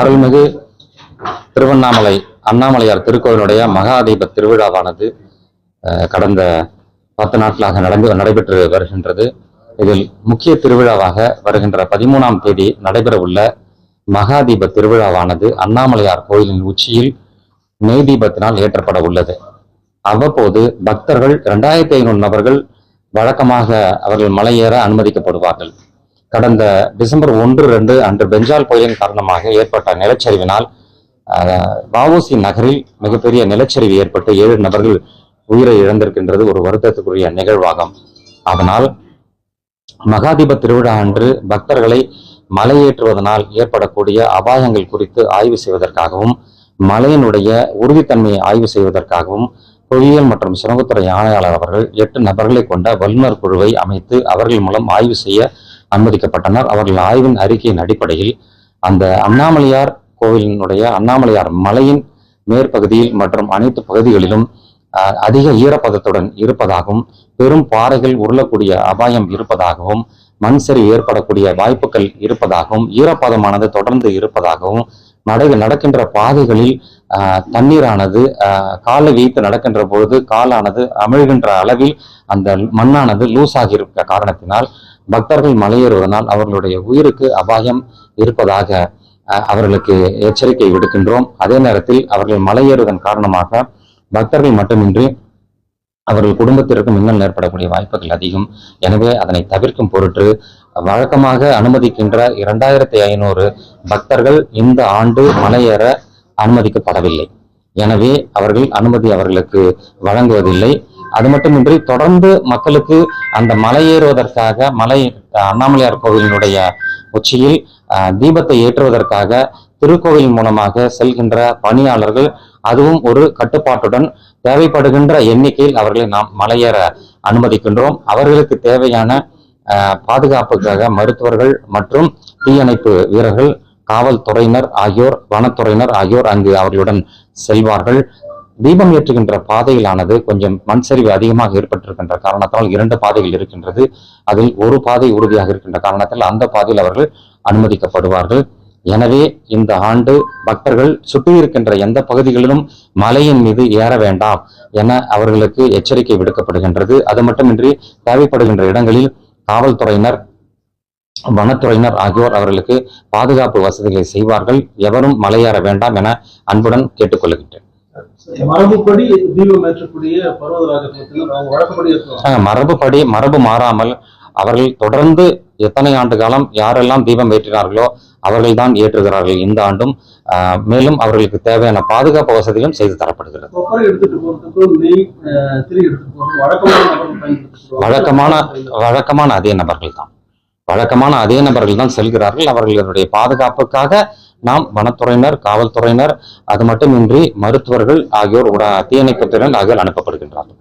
அருள்மிகு திருவண்ணாமலை அண்ணாமலையார் திருக்கோவிலுடைய மகாதீப திருவிழாவானது கடந்த பத்து நாட்களாக நடந்து நடைபெற்று வருகின்றது. இதில் முக்கிய திருவிழாவாக வருகின்ற பதிமூணாம் தேதி நடைபெறவுள்ள மகாதீப திருவிழாவானது அண்ணாமலையார் கோயிலின் உச்சியில் நெய் தீபத்தினால் ஏற்றப்பட உள்ளது. அவ்வப்போது பக்தர்கள் இரண்டாயிரத்தி ஐநூறு நபர்கள் வழக்கமாக அவர்கள் மலையேற அனுமதிக்கப்படுவார்கள். கடந்த டிசம்பர் ஒன்று ரெண்டு அன்று பெஞ்சால் புயலின் காரணமாக ஏற்பட்ட நிலச்சரிவினால் வாவோசி நகரில் மிகப்பெரிய நிலச்சரிவு ஏற்பட்டு ஏழு நபர்கள் உயிரை இழந்திருக்கின்றது ஒரு வருத்தத்துக்குரிய நிகழ்வாகும். அதனால் மகாதீப திருவிழா அன்று பக்தர்களை மலையேற்றுவதனால் ஏற்படக்கூடிய அபாயங்கள் குறித்து ஆய்வு செய்வதற்காகவும் மலையினுடைய உறுதித்தன்மையை ஆய்வு செய்வதற்காகவும் பொறியியல் மற்றும் சுரங்கத்துறை ஆணையாளர் அவர்கள் எட்டு நபர்களை கொண்ட வல்லுநர் குழுவை அமைத்து அவர்கள் மூலம் ஆய்வு செய்ய அனுமதிக்கப்பட்டனர். அவர்கள் ஆய்வின் அறிக்கையின் அடிப்படையில் அந்த அண்ணாமலையார் கோவிலினுடைய அண்ணாமலையார் மலையின் மேற்பகுதியில் மற்றும் அனைத்து பகுதிகளிலும் அதிக ஈரப்பதத்துடன் இருப்பதாகவும் பெரும் பாறைகள் உருளக்கூடிய அபாயம் இருப்பதாகவும் மண் சரி ஏற்படக்கூடிய வாய்ப்புகள் இருப்பதாகவும் ஈரப்பதமானது தொடர்ந்து இருப்பதாகவும் நடை நடக்கின்ற பாதைகளில் தண்ணீரானது ஆஹ், காலை வைத்து நடக்கின்ற பொழுது காலானது அமிழ்கின்ற அளவில் அந்த மண்ணானது லூஸ் ஆகியிருக்க காரணத்தினால் பக்தர்கள் மலையேறுவதனால் அவர்களுடைய உயிருக்கு அபாயம் இருப்பதாக அவர்களுக்கு எச்சரிக்கை விடுக்கின்றோம். அதே நேரத்தில் அவர்கள் மலையேறுவதன் காரணமாக பக்தர்கள் மட்டுமின்றி அவர்கள் குடும்பத்திற்கும் இன்னல் ஏற்படக்கூடிய வாய்ப்புகள் அதிகம். எனவே அதனை தவிர்க்கும் பொருட்டு வழக்கமாக அனுமதிக்கின்ற இரண்டாயிரத்தி ஐநூறு பக்தர்கள் இந்த ஆண்டு மலையேற அனுமதிக்கப்படவில்லை. எனவே அவர்கள் அனுமதி அவர்களுக்கு வழங்குவதில்லை. அது மட்டுமின்றி தொடர்ந்து மக்களுக்கு அந்த மலையேறுவதற்காக மலை அண்ணாமலையார் கோவிலினுடைய உச்சியில் தீபத்தை ஏற்றுவதற்காக திருக்கோவில் மூலமாக செல்கின்ற பணியாளர்கள் அதுவும் ஒரு கட்டுப்பாட்டுடன் தேவைப்படுகின்ற எண்ணிக்கையில் அவர்களை நாம் மலையேற அனுமதிக்கின்றோம். அவர்களுக்கு தேவையான அஹ், பாதுகாப்புக்காக மருத்துவர்கள் மற்றும் தீயணைப்பு வீரர்கள் காவல்துறையினர் ஆகியோர் வனத்துறையினர் ஆகியோர் அங்கு அவர்களுடன் செல்வார்கள். தீபம் ஏற்றுகின்ற பாதையிலானது கொஞ்சம் மண் சரிவு அதிகமாக ஏற்பட்டிருக்கின்ற காரணத்தால் இரண்டு பாதைகள் இருக்கின்றது. அதில் ஒரு பாதை உறுதியாக இருக்கின்ற காரணத்தில் அந்த பாதையில் அவர்கள் அனுமதிக்கப்படுவார்கள். எனவே இந்த ஆண்டு பக்தர்கள் சுற்றி இருக்கின்ற எந்த பகுதிகளிலும் மலையின் மீது ஏற வேண்டாம் என அவர்களுக்கு எச்சரிக்கை விடுக்கப்படுகின்றது. அது மட்டுமின்றி தேவைப்படுகின்ற இடங்களில் காவல்துறையினர் வனத்துறையினர் ஆகியோர் அவர்களுக்கு பாதுகாப்பு வசதிகளை செய்வார்கள். எவரும் மலையேற வேண்டாம் என அன்புடன் கேட்டுக்கொள்கின்றேன். மரபுப்படி தீபம் ஏற்றக்கூடிய பர்வதராஜத்தில் அவங்க வழக்கப்படி ஏற்றுவாங்க ஆஹ் மரபுப்படி மரபு மாறாமல் அவர்கள் தொடர்ந்து எத்தனை ஆண்டு காலம் யாரெல்லாம் தீபம் ஏற்றினார்களோ அவர்கள்தான் ஏற்றுகிறார்கள் இந்த ஆண்டும். மேலும் அவர்களுக்கு தேவையான பாதுகாப்பு வசதிகளும் செய்து தரப்படுகிறது. வழக்கமான வழக்கமான அதே நபர்கள் தான். வழக்கமான அதே நபர்கள் தான் செல்கிறார்கள். அவர்களுடைய பாதுகாப்புக்காக நாம் வனத்துறையினர் காவல்துறையினர் அது மட்டுமின்றி மருத்துவர்கள் ஆகியோர் உட- தீயணைப்புத்துறையினர் ஆகியோர் அனுப்பப்படுகின்றார்கள்.